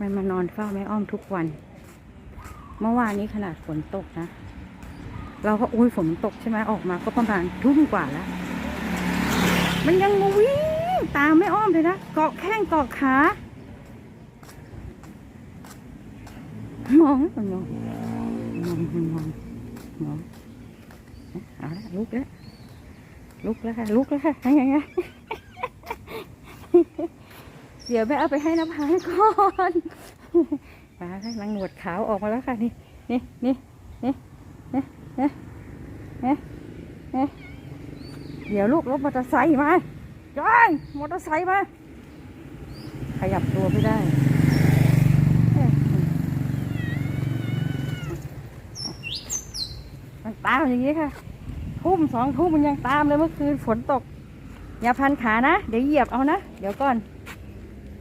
มันมานอนเฝ้าแม่อ้อมทุกวัน เมื่อวานนี้ขนาดฝนตกนะ เราก็อุ้ยฝนตกใช่ไหมออกมาก็ประมาณทุ่มกว่าแล้ว มันยังมาวิ่งตามแม่อ้อมเลยนะ เกาะแข้งเกาะขามองมันมองมองมันมองมองเอาละลุกแล้วลุกแล้วค่ะลุกแล้วค่ะยังไงไง เดี๋ยวแม่เอาไปให้นภาก่อนมาค่ะนางหนวดขาวออกมาแล้วค่ะนี่นี่นี่นี่นี่นี่นี่นี่เดี๋ยวลูกรถมอเตอร์ไซค์มาจ้อยมอเตอร์ไซค์มาขยับตัวไม่ได้มันตามอย่างนี้ค่ะ ทุ่มสองทุ่มมันยังตามเลยเมื่อคืนฝนตก อย่าพันขานะ เดี๋ยวเหยียบเอานะ เดี๋ยวก่อน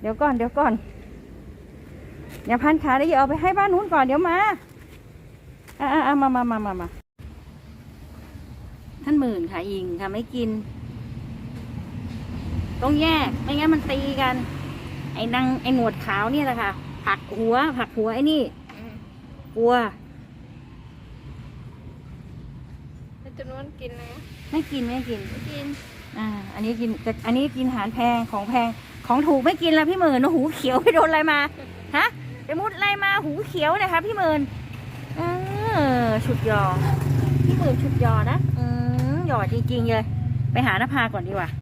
เดี๋ยวก่อนเดี๋ยวก่อนอย่าพันขาเดี๋ยวเอาไปให้บ้านนู้นก่อนเดี๋ยวมาอ่าอ่ามามามามามาท่านหมื่นค่ะอิงค่ะไม่กิน ต้องแยกไม่งั้นมันตีกัน ไอ้นางไอ้หนวดขาวเนี่ยแหละค่ะผลักหัวผลักหัวไอ้นี่กลัวแล้วจำนวนกินนะไม่กินไม่กินไม่กิน อ่า อันนี้กินแต่อันนี้กินอาหารแพงของแพง ของถูกไม่กินแล้วพี่หมื่นหูเขียวไปโดนอะไรมา ฮะไปมุดอะไรมาหูเขียวเนะคะพี่หมื่นเออฉุดยอ พี่หมื่นฉุดยอนะ อืมหยอดจริงๆเลย ไปหานภาก่อนดีกว่า